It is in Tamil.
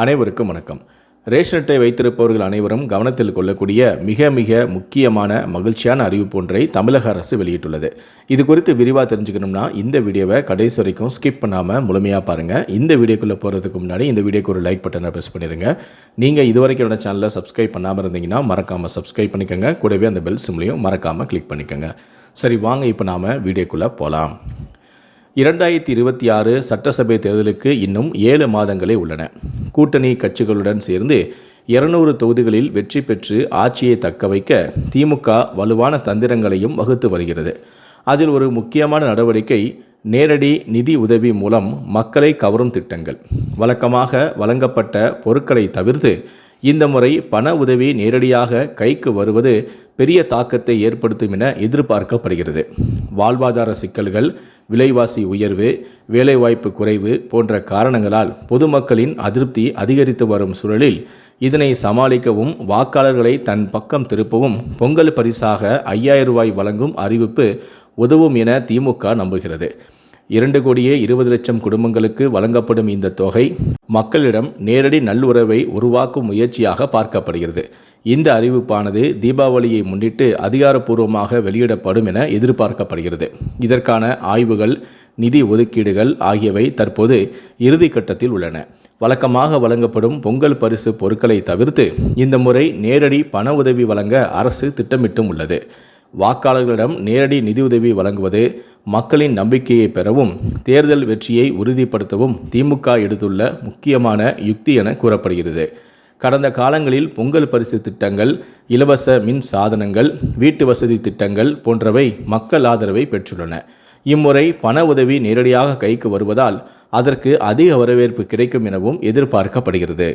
அனைவருக்கும் வணக்கம். ரேஷன் அட்டை வைத்திருப்பவர்கள் அனைவரும் கவனத்தில் கொள்ளக்கூடிய மிக மிக முக்கியமான மகிழ்ச்சியான அறிவிப்பு ஒன்றை தமிழக அரசு வெளியிட்டுள்ளது. இது குறித்து விரிவாக தெரிஞ்சுக்கணும்னா இந்த வீடியோவை கடைசி வரைக்கும் ஸ்கிப் பண்ணாமல் முழுமையாக பாருங்கள் இந்த வீடியோக்குள்ளே போகிறதுக்கு முன்னாடி இந்த வீடியோக்கு ஒரு லைக் பட்டனை ப்ரெஸ் பண்ணிடுங்க நீங்கள் இதுவரைக்கும் என்னோட சேனலை சப்ஸ்கிரைப் பண்ணாமல் இருந்தீங்கன்னா மறக்காமல் சப்ஸ்கிரைப் பண்ணிக்கோங்க. கூடவே அந்த பெல் சிம்லையும் மறக்காமல் கிளிக் பண்ணிக்கோங்க. சரி வாங்க இப்போ நாம் வீடியோக்குள்ளே போகலாம் இரண்டாயிரத்தி இருபத்தி ஆறு சட்டசபை தேர்தலுக்கு இன்னும் ஏழு மாதங்களே உள்ளன. கூட்டணி கட்சிகளுடன் சேர்ந்து இருநூறு தொகுதிகளில் வெற்றி பெற்று ஆட்சியை தக்க வைக்க திமுக வலுவான தந்திரங்களையும் வகுத்து வருகிறது. அதில் ஒரு முக்கியமான நடவடிக்கை நேரடி நிதி உதவி மூலம் மக்களை கவரும் திட்டங்கள். வழக்கமாக வழங்கப்பட்ட பொருட்களை தவிர்த்து இந்த முறை பண உதவி நேரடியாக கைக்கு வருவது பெரிய தாக்கத்தை ஏற்படுத்தும் என எதிர்பார்க்கப்படுகிறது. வாழ்வாதார சிக்கல்கள் விலைவாசி உயர்வு வேலைவாய்ப்பு குறைவு போன்ற காரணங்களால் பொதுமக்களின் அதிருப்தி அதிகரித்து வரும் சூழலில் இதனை சமாளிக்கவும் வாக்காளர்களை தன் பக்கம் திருப்பவும் பொங்கல் பரிசாக ஐயாயிரம் ரூபாய் வழங்கும் அறிவிப்பு உதவும் என திமுக நம்புகிறது. இரண்டு கோடியே இருபது லட்சம் குடும்பங்களுக்கு வழங்கப்படும் இந்த தொகை மக்களிடம் நேரடி நல்லுறவை உருவாக்கும் முயற்சியாக பார்க்கப்படுகிறது. இந்த அறிவிப்பானது தீபாவளியை முன்னிட்டு அதிகாரப்பூர்வமாக வெளியிடப்படும் என எதிர்பார்க்கப்படுகிறது. இதற்கான ஆய்வுகள் நிதி ஒதுக்கீடுகள் ஆகியவை தற்போது இறுதி கட்டத்தில் உள்ளன. வழக்கமாக வழங்கப்படும் பொங்கல் பரிசு பொருட்களை தவிர்த்து இந்த முறை நேரடி பண உதவி வழங்க அரசு திட்டமிட்டும் உள்ளது. வாக்காளர்களிடம் நேரடி நிதியுதவி வழங்குவது மக்களின் நம்பிக்கையை பெறவும் தேர்தல் வெற்றியை உறுதிப்படுத்தவும் திமுக எடுத்துள்ள முக்கியமான யுக்தி என கூறப்படுகிறது. கடந்த காலங்களில் பொங்கல் பரிசு திட்டங்கள் இலவச மின் சாதனங்கள் வீட்டு வசதி திட்டங்கள் போன்றவை மக்கள் ஆதரவை பெற்றுள்ளன. இம்முறை பண உதவி நேரடியாக கைக்கு வருவதால் அதற்கு அதிக வரவேற்பு கிடைக்கும் எனவும் எதிர்பார்க்கப்படுகிறது.